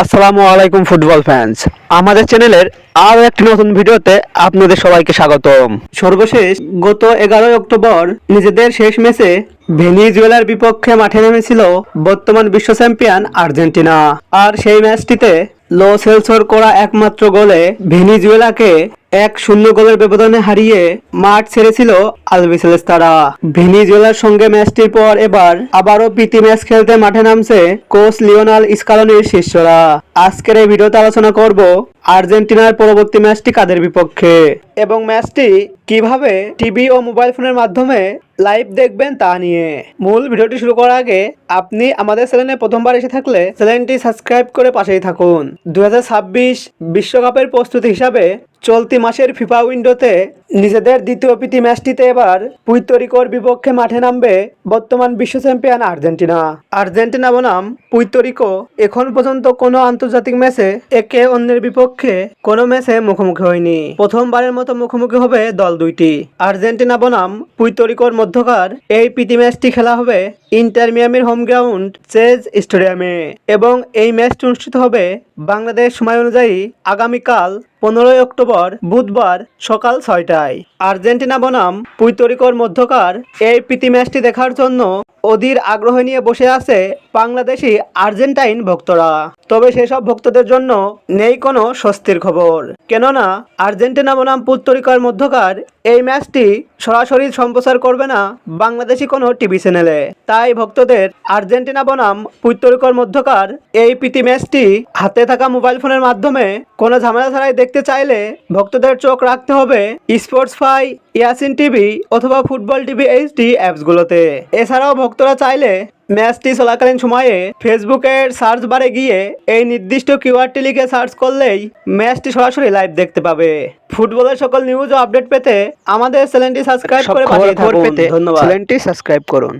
আসসালামু আলাইকুম football fans আমাদের চ্যানেলের আরও একটি নতুন ভিডিওতে আপনাদের সবাইকে স্বাগতম। সর্বশেষ গত এগারোই অক্টোবর নিজেদের শেষ ম্যাচে ভেনিজুয়েলার বিপক্ষে মাঠে নেমেছিল বর্তমান বিশ্ব চ্যাম্পিয়ন আর্জেন্টিনা। আর সেই ম্যাচটিতে লো সেলসোর করা একমাত্র গোলে ভেনিজুয়েলাকে এক শূন্য গোলের ব্যবধানে হারিয়ে মাঠ ছেড়েছিল আলবিসেলেস তারা ভেনিজুয়েলার সঙ্গে ম্যাচটির পর এবার আবারও প্রীতি ম্যাচ খেলতে মাঠে নামছে কোচ লিওনাল স্কালনির শিষ্যরা। আজকের এই ভিডিওতে আলোচনা করব আর্জেন্টিনার পরবর্তী ম্যাচটি কাদের বিপক্ষে এবং ম্যাচটি কীভাবে টিভি ও মোবাইল ফোনের মাধ্যমে লাইভ দেখবেন তা নিয়ে। মূল ভিডিওটি শুরু করার আগে আপনি আমাদের চ্যানেলে প্রথমবার এসে থাকলে চ্যানেলটি সাবস্ক্রাইব করে পাশেই থাকুন। দু বিশ্বকাপের প্রস্তুতি হিসাবে চলতি মাসের ফিফা উইন্ডোতে নিজেদের দ্বিতীয় প্রীতি ম্যাচটিতে এবার পুইতরিকোর বিপক্ষে মাঠে নামবে বর্তমান বিশ্ব চ্যাম্পিয়ন আর্জেন্টিনা। আর্জেন্টিনা বনাম পুইতরিকো এখন পর্যন্ত কোনো আন্তর্জাতিক ম্যাচে একে অন্যের বিপক্ষে কোনো ম্যাচে মুখোমুখি হয়নি। প্রথমবারের মতো মুখোমুখি হবে দল দুইটি। আর্জেন্টিনা বনাম পুইতরিকোর মধ্যকার এই প্রীতি ম্যাচটি খেলা হবে ইন্টার মিয়ামির হোম গ্রাউন্ড চেজ স্টেডিয়ামে এবং এই ম্যাচটি অনুষ্ঠিত হবে বাংলাদেশ সময় অনুযায়ী আগামীকাল পনেরোই অক্টোবর বুধবার সকাল ছয়টায় আর্জেন্টিনা বনাম পুইতরিকোর মধ্যকার এই প্রীতি ম্যাচটি দেখার জন্য অধীর আগ্রহ নিয়ে বসে আছে বাংলাদেশি আর্জেন্টাইন ভক্তরা। তবে সেসব ভক্তদের জন্য নেই কোনো স্বস্তির খবর। কেননা আর্জেন্টিনা বনাম পুত্তরিকার মধ্যকার এই ম্যাচটি সরাসরি সম্প্রচার করবে না বাংলাদেশি কোনো টিভি চ্যানেলে। তাই ভক্তদের আর্জেন্টিনা বনাম পুত্তরিকর মধ্যকার এই প্রীতি ম্যাচটি হাতে থাকা মোবাইল ফোনের মাধ্যমে কোনো ঝামেলা ছাড়াই দেখতে চাইলে ভক্তদের চোখ রাখতে হবে স্পোর্টস ফাই, ইয়াসিন টিভি অথবা ফুটবল টিভি এইচডি অ্যাপসগুলোতে। এছাড়াও ভক্তরা চাইলে ম্যাচটি চলাকালীন সময়ে ফেসবুকের সার্চ বারে গিয়ে এই নির্দিষ্ট কিওয়ার্ডটি লিখে সার্চ করলেই ম্যাচটি সরাসরি লাইভ দেখতে পাবে। ফুটবলের সকল নিউজ ও আপডেট পেতে আমাদের চ্যানেলটি সাবস্ক্রাইব করে পেতে ধন্যবাদ। চ্যানেলটি সাবস্ক্রাইব করুন।